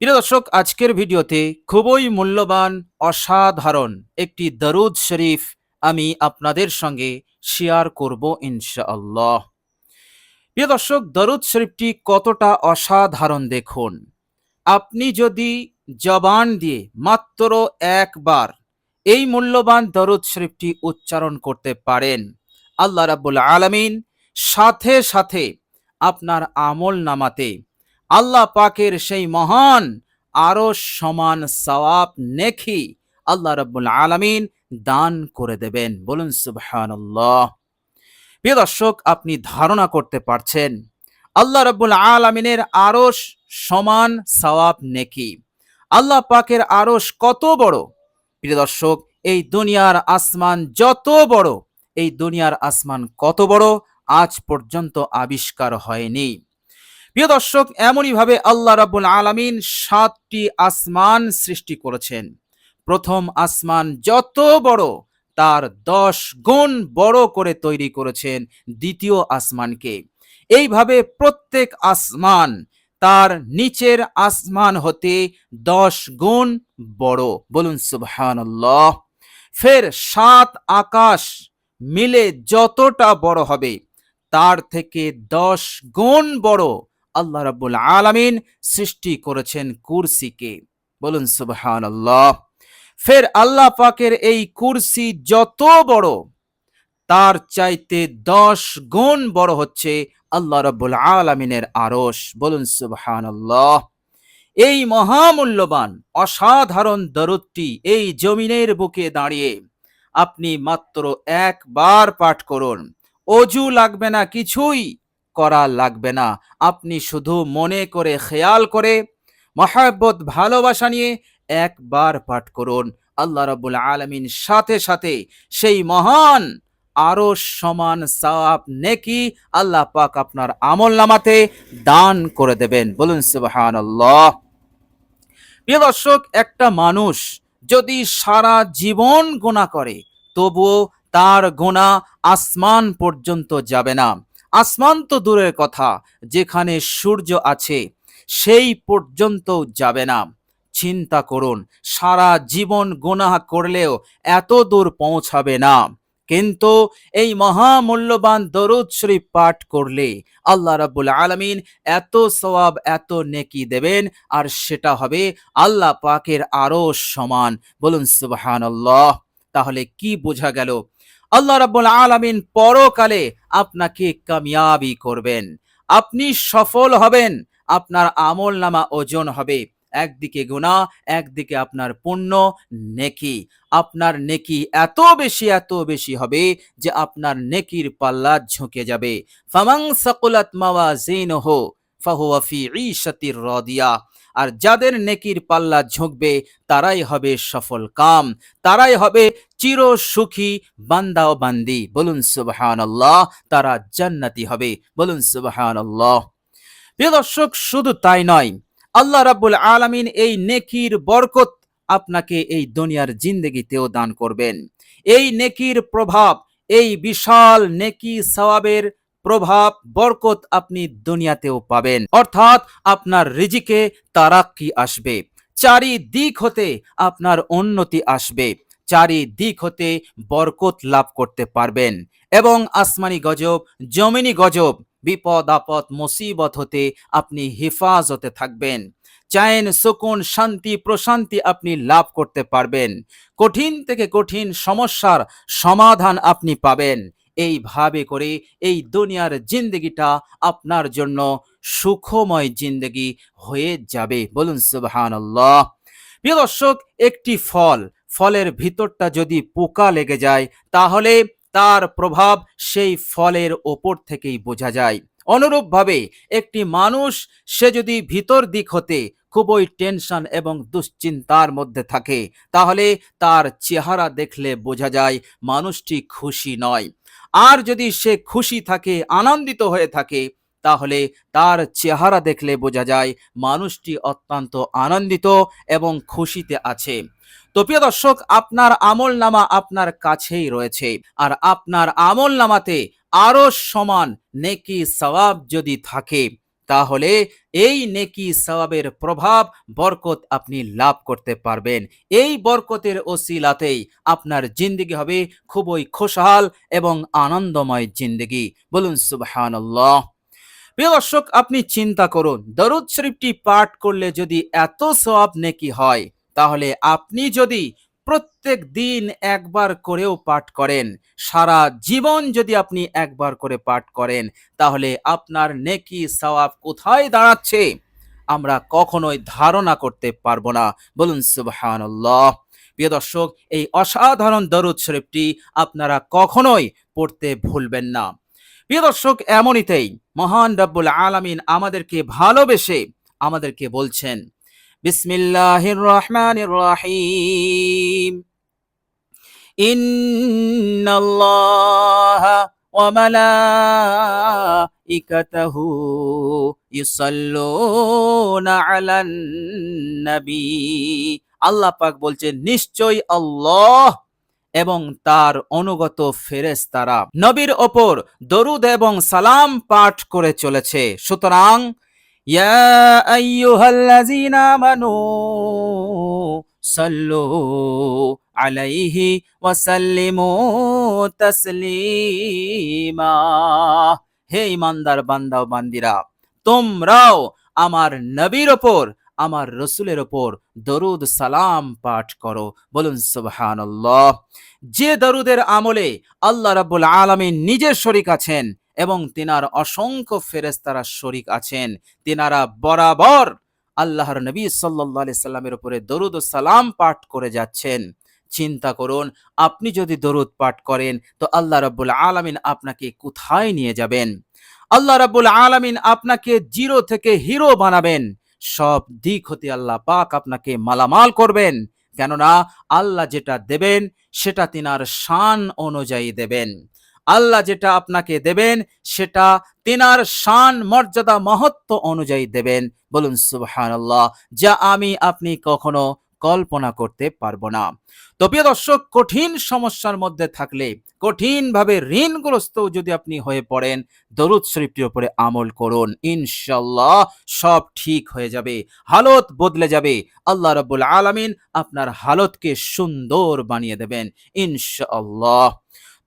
প্রিয় দর্শক, আজকের ভিডিওতে খুবই মূল্যবান, অসাধারণ একটি দরুদ শরীফ আমি আপনাদের সঙ্গে শেয়ার করব ইনশাআল্লাহ। প্রিয় দর্শক, দরুদ শরীফটি কতটা অসাধারণ দেখুন। আপনি যদি জবান দিয়ে মাত্র একবার এই মূল্যবান দরুদ শরীফটি উচ্চারণ করতে পারেন, আল্লাহ রাব্বুল আলামিন সাথে সাথে আপনার আমল নামাতে আল্লাহ পাকের সেই মহান, আরও সমান সওয়াব নেকি আল্লাহ রাব্বুল আলামিন দান করে দেবেন। বলুন, সুবহানাল্লাহ। প্রিয় দর্শক, আপনি ধারণা করতে পারছেন, আল্লাহ রাব্বুল আলামিনের আরশ সমান সওয়াব নেকি। আল্লাহ পাকের আরশ কত বড়? প্রিয় দর্শক, এই দুনিয়ার আসমান যত বড়, এই দুনিয়ার আসমান কত বড়? আজ পর্যন্ত আবিষ্কার হয়নি। প্রিয় দর্শক, এমনইভাবে আল্লাহ রাব্বুল আলামিন সাতটি আসমান সৃষ্টি করেছেন। প্রথম আসমান যত বড়, তার দশ গুণ বড় করে তৈরি করেছেন দ্বিতীয় আসমানকে। এইভাবে প্রত্যেক আসমান তার নিচের আসমান হতে দশ গুণ বড়। বলুন সুবহানাল্লাহ। ফের সাত আকাশ মিলে যতটা বড় হবে, তার থেকে দশ গুণ বড় আল্লাহ রাব্বুল আলামিন সৃষ্টি করেছেন কুরসিকে। বলুন সুবহান আল্লাহ ফের আল্লাহ পাকের এই কুরসি যত বড়, তার চাইতে দশ গুণ বড় হচ্ছে আল্লাহ রাব্বুল আলামিনের আরস বলুন, সুবহানাল্লাহ। এই মহামূল্যবান, অসাধারণ দরদটি এই জমিনের বুকে দাঁড়িয়ে আপনি মাত্র একবার পাঠ করুন। অজু লাগবে না কিছুই করা লাগবে না। আপনি শুধু মনে করে খেয়াল করে মহাব্বত, ভালোবাসা নিয়ে একবার পাঠ করুন। আল্লাহ রাব্বুল আলামিন সাথে সাথে সেই মহান, আরও সমান সাওয়াব নেকি আল্লাহ পাক আপনার আমল নামাতে দান করে দেবেন। বলুন, সুবহানাল্লাহ। প্রিয় দর্শক, একটা মানুষ যদি সারা জীবন গোনা করে, তবুও তার গোনা আসমান পর্যন্ত যাবে না। আসমান তো দূরের কথা, যেখানে সূর্য আছে, সেই পর্যন্ত যাবে না। চিন্তা করুন, সারা জীবন গুনাহ করলেও এত দূর পৌঁছাবে না। কিন্তু এই মহামূল্যবান দরুদ শরীফ পাঠ করলে আল্লাহ রাব্বুল আলামিন এত সওয়াব, এত নেকি দেবেন, আর সেটা হবে আল্লাহ পাকের আরও সমান। বলুন সুবহানাল্লাহ। তাহলে কি বোঝা গেল আল্লাহ রাব্বুল আলামিন পরকালে আপনাকে কামিয়াবি করবেন। আপনি সফল হবেন, আপনার আমল নামা ওজন হবে। একদিকে গুণা একদিকে আপনার পুণ্য, নেকি। আপনার নেকি এত বেশি এত বেশি হবে যে আপনার নেকির পাল্লা ঝুঁকে যাবে। ফামাং সাকুলাত মাওয়াজিনহু, ফাহুয়া ফি ঈশাতির রাদিয়া। আর যাদের নেকির পাল্লা ঝুঁকবে, তারাই হবে সফল কাম। তারাই হবে চির সুখী বান্দা ও বান্দি। বলুন সুবহানাল্লাহ, তারা জান্নাতি হবে। বলুন সুবহানাল্লাহ। প্রিয় দর্শক, শুধু তাই নয়, আল্লাহ রাব্বুল আলামিন এই নেকির বরকত আপনাকে এই দুনিয়ার জিন্দেগিতেও দান করবেন। এই নেকির প্রভাব, এই বিশাল নেকি সওয়াবের প্রভাব, বরকত আপনি দুনিয়াতেও পাবেন। অর্থাৎ আপনার রিজিকে তারাক্কি আসবে। চারিদিক হতে আপনার উন্নতি আসবে। চারিদিক হতে বরকত লাভ করতে পারবেন। এবং আসমানি গজব, জমিনি গজব, বিপদ, আপদ, মুসিবত হতে আপনি হেফাজতে থাকবেন। চায়েন সুকুন, শান্তি, প্রশান্তি আপনি লাভ করতে পারবেন। কঠিন থেকে কঠিন সমস্যার সমাধান আপনি পাবেন। এইভাবে করে এই দুনিয়ার জিন্দগিটা আপনার জন্য সুখময় জিন্দগি হয়ে যাবে। বলুন, সুবহানাল্লাহ। প্রিয় দর্শক, একটি ফল, ফলের ভিতরটা যদি পোকা লেগে যায়, তাহলে তার প্রভাব সেই ফলের ওপর থেকেই বোঝা যায়। অনুরূপভাবে একটি মানুষ, সে যদি ভিতর দিক হতে খুবই টেনশন এবং দুশ্চিন্তার মধ্যে থাকে, তাহলে তার চেহারা দেখলে বোঝা যায় মানুষটি খুশি নয়। আর যদি সে খুশি থাকে, আনন্দিত হয়ে থাকে, তাহলে তার চেহারা দেখলে বোঝা যায় মানুষটি অত্যন্ত আনন্দিত এবং খুশিতে আছে। তো প্রিয় দর্শক, আপনার আমল নামা আপনার কাছেই রয়েছে। আর আপনার আমল নামাতে আরও সমান নেকি সওয়াব যদি থাকে তাহলে এই নেকি সওয়াবের প্রভাব বরকত আপনি লাভ করতে পারবেন। এই বরকতের ওসিলাতেই আপনার জিন্দগি হবে খুবই খুশহাল এবং আনন্দময় জিন্দগি। বলুন, সুবহানাল্লাহ। প্রিয় দর্শক, আপনি চিন্তা করুন, দরুদ শরীফটি পাঠ করলে যদি এত সওয়াব নেকি হয়, তাহলে আপনি যদি প্রত্যেক দিন একবার করেও পাঠ করেন। সারা জীবন যদি আপনি একবার করে পাঠ করেন, তাহলে আপনার নেকি সওয়াব কোথায় দাঁড়াচ্ছে? আমরা কখনোই ধারণা করতে পারব না। বলুন, সুবহানাল্লাহ। প্রিয় দর্শক, এই অসাধারণ দরুদ শরীফটি আপনারা কখনোই পড়তে ভুলবেন না। প্রিয় দর্শক, এমনিতেই মহান রব্বুল আলামিন আমাদেরকে ভালোবেসে আমাদেরকে বলছেন বিসমিল্লাহির রহমানির রহিম ইন্নাল্লাহা ওয়া মালাইকাতাহু ইউসাল্লুনা আলান নবী। আল্লাহ পাক বলছেন, নিশ্চয়ই আল্লাহ এবং তার অনুগত ফেরেশতারা নবীর ওপর দরুদ এবং সালাম পাঠ করে চলেছে। সুতরাং ইয়া আইয়ুহাল্লাযীনা আমানু সাল্লু আলাইহি ওয়া সাল্লিমু তাসলিমা। হে ইমানদার বান্দা বান্দিরা, তোমরাও আমার নবীর ওপর, আমার রসুলের ওপর দরুদ সালাম পাঠ করো। বলুন সুবহানাল্লাহ। যে দরুদের আমলে আল্লাহ রাব্বুল আলামিন নিজের শরিক আছেন এবং তিনার অসংখ্য ফেরেশতারা শরিক আছেন। তিনারা বরাবর আল্লাহর নবী আলাইহি সাল্লামের উপরে দরুদ সালাম পাঠ করে যাচ্ছেন। চিন্তা করুন, আপনি যদি দরুদ পাঠ করেন, তো আল্লাহ রাব্বুল আলামিন আপনাকে কোথায় নিয়ে যাবেন? আল্লাহ রাব্বুল আলামিন আপনাকে জিরো থেকে হিরো বানাবেন। সব দিক হতে আল্লাহ পাক আপনাকে মালামাল করবেন। কেননা আল্লাহ যেটা দেবেন, সেটা তিনার শান অনুযায়ী দেবেন। আল্লাহ যেটা আপনাকে দেবেন, সেটা তিনার শান, মর্যাদা, মহত্ব অনুযায়ী দেবেন। বলুন, সুবহানাল্লাহ, যা আমি আপনি কখনো কল্পনা করতে পারব না। তো প্রিয় দর্শক, কঠিন সমস্যার মধ্যে থাকলে, কঠিনভাবে ঋণগ্রস্ত যদি আপনি হয়ে পড়েন, দরুদ শরীফটির উপরে আমল করুন। ইনশাল্লাহ সব ঠিক হয়ে যাবে, হালত বদলে যাবে। আল্লাহ রাব্বুল আলামিন আপনার হালতকে সুন্দর বানিয়ে দেবেন। ইনশাআল্লাহ।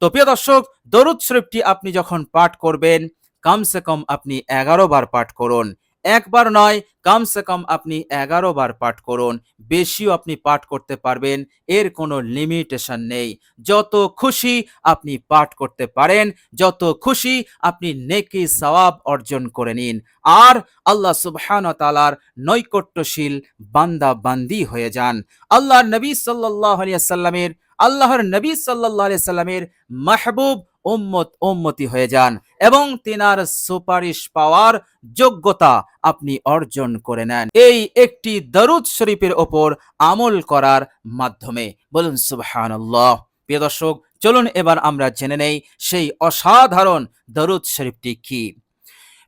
তো প্রিয় দর্শক, দরুদ শরীফটি আপনি যখন পাঠ করবেন, কমসে কম আপনি এগারো বার পাঠ করুন। একবার নয়, কমসে কম আপনি এগারো বার পাঠ করুন। বেশিও আপনি পাঠ করতে পারবেন, এর কোনো লিমিটেশন নেই। যত খুশি আপনি পাঠ করতে পারেন, যত খুশি আপনি নেকি সওয়াব অর্জন করে নিন। আর আল্লাহ সুবহান তালার নৈকট্যশীল বান্দা বান্দি হয়ে যান। আল্লাহর নবী সাল্লাহ সাল্লামের আল্লাহর নবী সাল্লাহ সাল্লামের মাহবুব উম্মত উম্মতি হয়ে যান এবং তিনার সুপারিশ পাওয়ার যোগ্যতা আপনি অর্জন করে নেন। এই একটি দরুদ শরীফের ওপর আমল করার মাধ্যমে। বলুন, সুবহানাল্লাহ। প্রিয় দর্শক, চলুন এবার আমরা জেনে নেই সেই অসাধারণ দরুদ শরীফটি কি।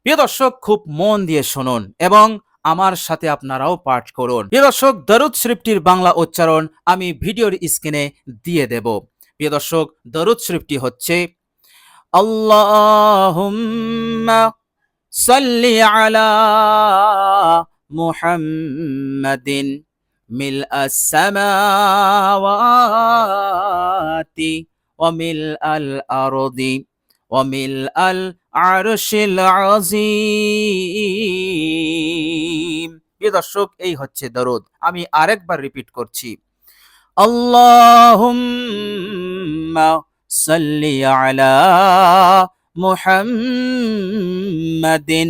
প্রিয় দর্শক, খুব মন দিয়ে শুনুন এবং আমার সাথে আপনারাও পাঠ করুন প্রিয় দর্শক দরুদ শরীফটির বাংলা উচ্চারণ আমি ভিডিওর স্ক্রিনে দিয়ে দেব প্রিয় দর্শক দরুদ শরীফটি হচ্ছে আল্লাহুম্মা সাল্লি আলা মুহাম্মাদিন মিল السماوات وملء الأرض وملء العرش العظيم প্রিয় দর্শক, এই হচ্ছে দরদ। আমি আরেকবার রিপিট করছি। আল্লাহুম্মা সাল্লি আলা মুহাম্মাদিন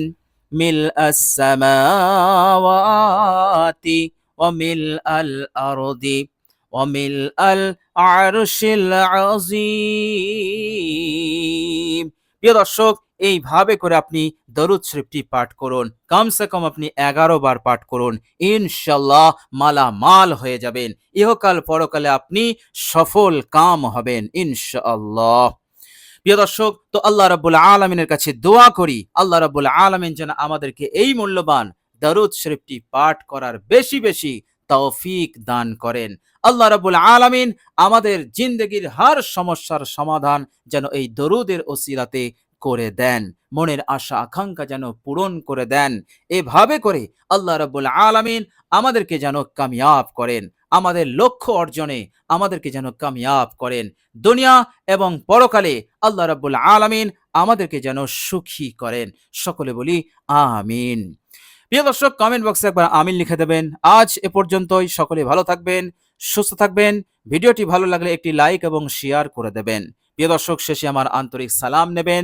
মিল আস-সামাওয়াতি মিল আল আরদি ওয়া মিল আল আরশিল আযীম। প্রিয় দর্শক এইভাবে করে আপনি দরুদ শরীফটি পাঠ করুন। কমসে কম আপনি এগারো বার পাঠ করুন। ইনশাল্লাহ মালা মাল হয়ে যাবেন। ইহকাল পরকালে আপনি সফল কাম হবেন, ইনশাআল্লাহ। প্রিয় দর্শক, তো আল্লাহ রাব্বুল আলমিনের কাছে দোয়া করি। আল্লাহ রাব্বুল আলমিন যেন আমাদেরকে এই মূল্যবান দরুদ শরীফটি পাঠ করার বেশি বেশি তৌফিক দান করেন। আল্লাহ রাবুল আলামিন আমাদের জিন্দগির হার সমস্যার সমাধান যেন এই দরুদের ওসিলাতে করে দেন। মনের আশা, আকাঙ্ক্ষা যেন পূরণ করে দেন। এভাবে করে আল্লাহ রাব্বুল আলামিন আমাদেরকে যেন কামিয়াব করেন। আমাদের লক্ষ্য অর্জনে আমাদেরকে যেন কামিয়াব করেন। দুনিয়া এবং পরকালে আল্লাহ রাব্বুল আলামিন আমাদেরকে যেন সুখী করেন। সকলে বলি, আমিন। প্রিয় দর্শক কমেন্ট বক্সে একবার আমিন লিখে দেবেন। আজ এ পর্যন্তই। সকলে ভালো থাকবেন, সুস্থ থাকবেন। ভিডিওটি ভালো লাগলে একটি লাইক এবং শেয়ার করে দেবেন। প্রিয় দর্শক, শেষে আমার আন্তরিক সালাম নেবেন।